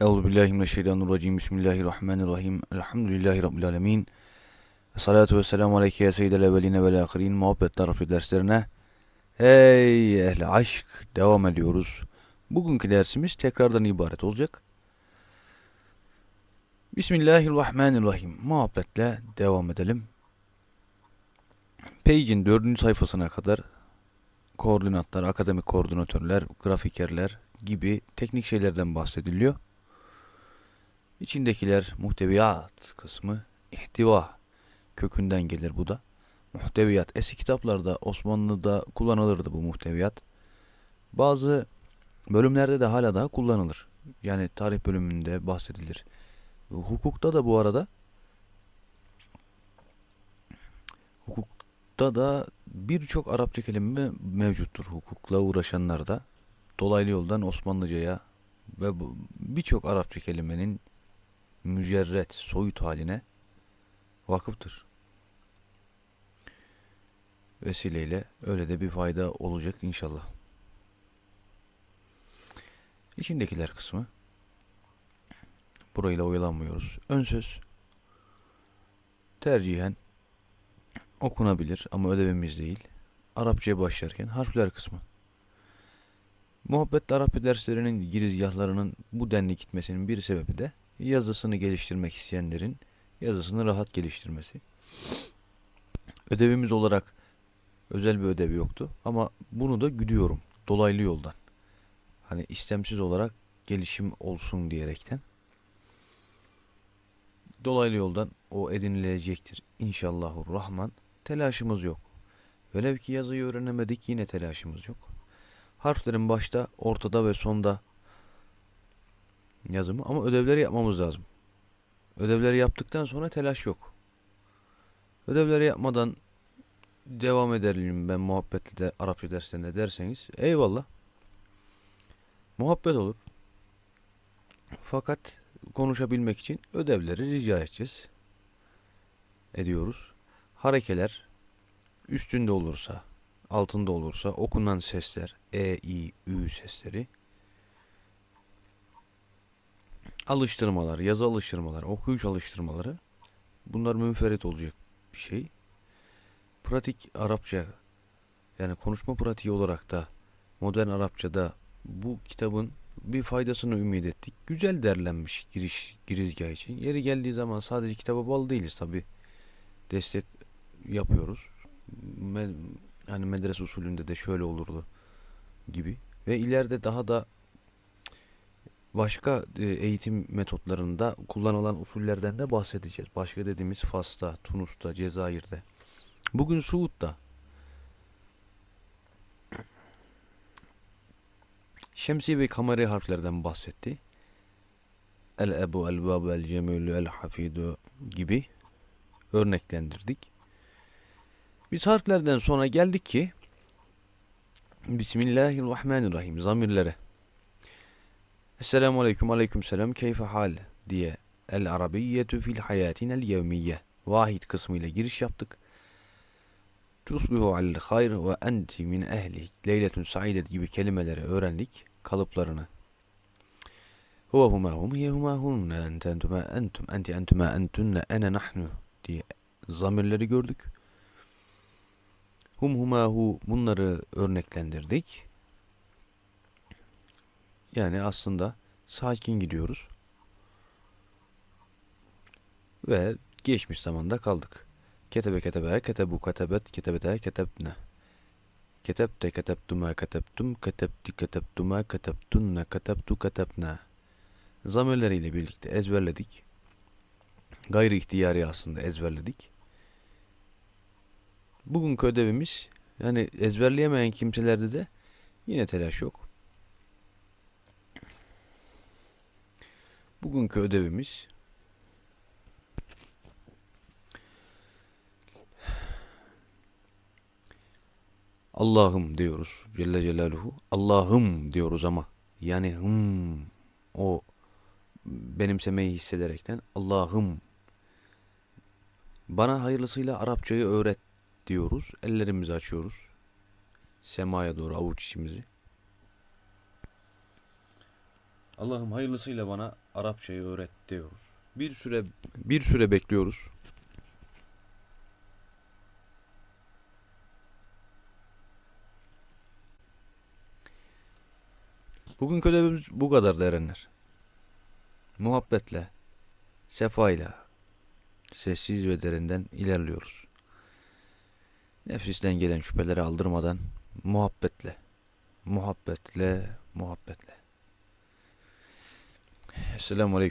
Euzu billahi mineşşeytanirracim. Bismillahirrahmanirrahim. Elhamdülillahi rabbil alamin. Salatu vesselamu aleyke ya seyyidel evveline vel ahirin. Muhabbetler Rabbi derslerine. Hey ehli aşk devam ediyoruz. Bugünkü dersimiz tekrardan ibaret olacak. Bismillahirrahmanirrahim. Muhabbetle devam edelim. Page'in dördüncü sayfasına kadar koordinatlar, akademik koordinatörler, grafikerler gibi teknik şeylerden bahsediliyor. İçindekiler muhteviyat kısmı ihtiva kökünden gelir bu da. Muhteviyat eski kitaplarda Osmanlı'da kullanılırdı bu muhteviyat. Bazı bölümlerde de hala daha kullanılır. Yani tarih bölümünde bahsedilir. Hukukta da bu arada hukukta da birçok Arapça kelime mevcuttur hukukla uğraşanlarda. Dolaylı yoldan Osmanlıcaya ve birçok Arapça kelimenin mücerret, soyut haline vakıftır. Vesileyle öyle de bir fayda olacak inşallah. İçindekiler kısmı. Burayla oyalanmıyoruz. Ön söz tercihen okunabilir ama ödevimiz değil. Arapçaya başlarken harfler kısmı. Muhabbetli Arapça derslerinin girizgahlarının bu denli gitmesinin bir sebebi de yazısını geliştirmek isteyenlerin yazısını rahat geliştirmesi. Ödevimiz olarak özel bir ödev yoktu ama bunu da güdüyorum dolaylı yoldan. Hani istemsiz olarak gelişim olsun diyerekten. Dolaylı yoldan o edinilecektir. İnşallahur Rahman. Telaşımız yok. Velev ki yazıyı öğrenemedik yine telaşımız yok. Harflerin başta, ortada ve sonda yazımı ama ödevleri yapmamız lazım. Ödevleri yaptıktan sonra telaş yok. Ödevleri yapmadan devam ederim ben muhabbetli de Arapça derslerinde derseniz eyvallah. Muhabbet olur. Fakat konuşabilmek için ödevleri rica edeceğiz. Ediyoruz. Harekeler üstünde olursa, altında olursa okunan sesler, e, i, ü sesleri alıştırmalar, yazı alıştırmaları, okuyuş alıştırmaları bunlar münferit olacak bir şey. Pratik Arapça yani konuşma pratiği olarak da modern Arapçada bu kitabın bir faydasını ümit ettik. Güzel derlenmiş giriş girizgah için. Yeri geldiği zaman sadece kitaba bağlı değiliz tabi. Destek yapıyoruz. Me- hani medrese usulünde de şöyle olurdu gibi. Ve ileride daha da başka e, eğitim metotlarında kullanılan usullerden de bahsedeceğiz. Başka dediğimiz Fas'ta, Tunus'ta, Cezayir'de. Bugün Suud'da Şemsi ve kameri harflerden bahsetti. El ebu, el babu, el cemülü, el hafidu gibi örneklendirdik. Biz harflerden sonra geldik ki Bismillahirrahmanirrahim zamirlere. Esselamu aleyküm aleyküm selam keyfe hal diye el arabiyyetu fil hayatinel yevmiyye vahid kısmıyla giriş yaptık. Tusbihu alel hayr ve enti min ehli leyletun saidet gibi kelimeleri öğrendik kalıplarını. Huve huma hum hiye huma hunne ente entuma entum enti entuma entunne ene nahnu diye zamirleri gördük. Hum huma hu bunları örneklendirdik. Yani aslında sakin gidiyoruz. Ve geçmiş zamanda kaldık. Ketebe ketebe ketebu ketebet ketebete ketebne. Ketebte ketebtuma ketebtum ketebti ketebtuma ketebtunne ketebtu ketebne. Zamirleriyle birlikte ezberledik. Gayri ihtiyari aslında ezberledik. Bugünkü ödevimiz yani ezberleyemeyen kimselerde de yine telaş yok. Bugünkü ödevimiz Allah'ım diyoruz Celle Celaluhu. Allah'ım diyoruz ama yani hım o benimsemeyi hissederekten Allah'ım bana hayırlısıyla Arapçayı öğret diyoruz. Ellerimizi açıyoruz. Semaya doğru avuç içimizi. Allah'ım hayırlısıyla bana Arapçayı öğret diyoruz. Bir süre bir süre bekliyoruz. Bugünkü ödevimiz bu kadar erenler. Muhabbetle, sefayla, sessiz ve derinden ilerliyoruz. Nefsisten gelen şüpheleri aldırmadan muhabbetle, muhabbetle, muhabbetle. Esselamu Aleyküm.